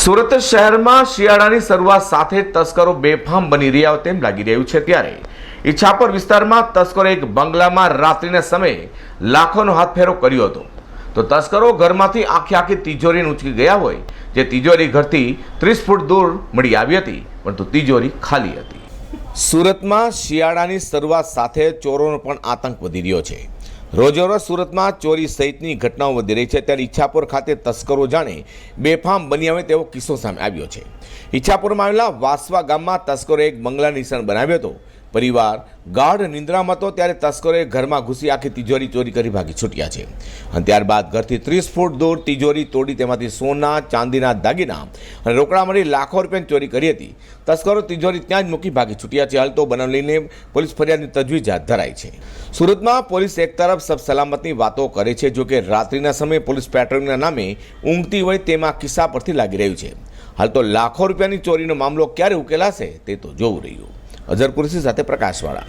સુરત શહેરમાં શિયાળાની શરૂઆત સાથે તસ્કરો બેફામ બની રહ્યા હોય તેમ લાગી રહ્યું છે ત્યારે. ઈચ્છાપર વિસ્તારમાં તસ્કરો એક બંગલામાં રાત્રિના સમયે લાખોનો હાથ ફેરો કર્યો હતો. તો તસ્કરો ઘરમાંથી આખી આખી તિજોરીને ઉચકી ગયા હોય, જે તિજોરી ઘરથી ત્રીસ ફૂટ દૂર મળી આવી હતી, પરંતુ તિજોરી ખાલી હતી. સુરતમાં શિયાળાની શરૂઆત સાથે ચોરોનો પણ આતંક વધી રહ્યો છે. રોજેરોજ સુરતમાં ચોરી સહિતની ઘટનાઓ વધી રહી છે. ત્યારે ઈચ્છાપુર ખાતે તસ્કરો જાણે બેફામ બની આવે તેવો કિસ્સો સામે આવ્યો છે. ઈચ્છાપુરમાં આવેલા વાસવા ગામમાં તસ્કરોએ એક બંગલા નિશાન બનાવ્યો હતો. પરિવાર, ગાઢ નિંદ્રામાં હતો ત્યારે તસ્કરોએ ઘરમાં ઘૂસી આખી તિજોરી ચોરી કરી ભાગી છૂટ્યા છે. અને ત્યારબાદ ઘરથી ત્રીસ ફૂટ દૂર તિજોરી તોડી તેમાંથી સોના, ચાંદીના દાગીના અને રોકડા મળી લાખો રૂપિયાની ચોરી કરી હતી. તસ્કરો તિજોરી ત્યાં જ મૂકી ભાગી છૂટ્યા છે. હાલ તો બનાવ લઈને પોલીસ ફરિયાદની તજવીજ હાથ ધરાઈ છે. સુરતમાં પોલીસ એક તરફ સબ સલામતની વાતો કરે છે, જો કે રાત્રિના સમયે પોલીસ પેટ્રોલિંગના નામે ઊંઘતી હોય તેમાં કિસ્સા પરથી લાગી રહ્યું છે. હાલ તો લાખો રૂપિયાની ચોરીનો મામલો ક્યારે ઉકેલાશે તે તો જોવું રહ્યું. અઝર કુરશી સાથે પ્રકાશવાળા.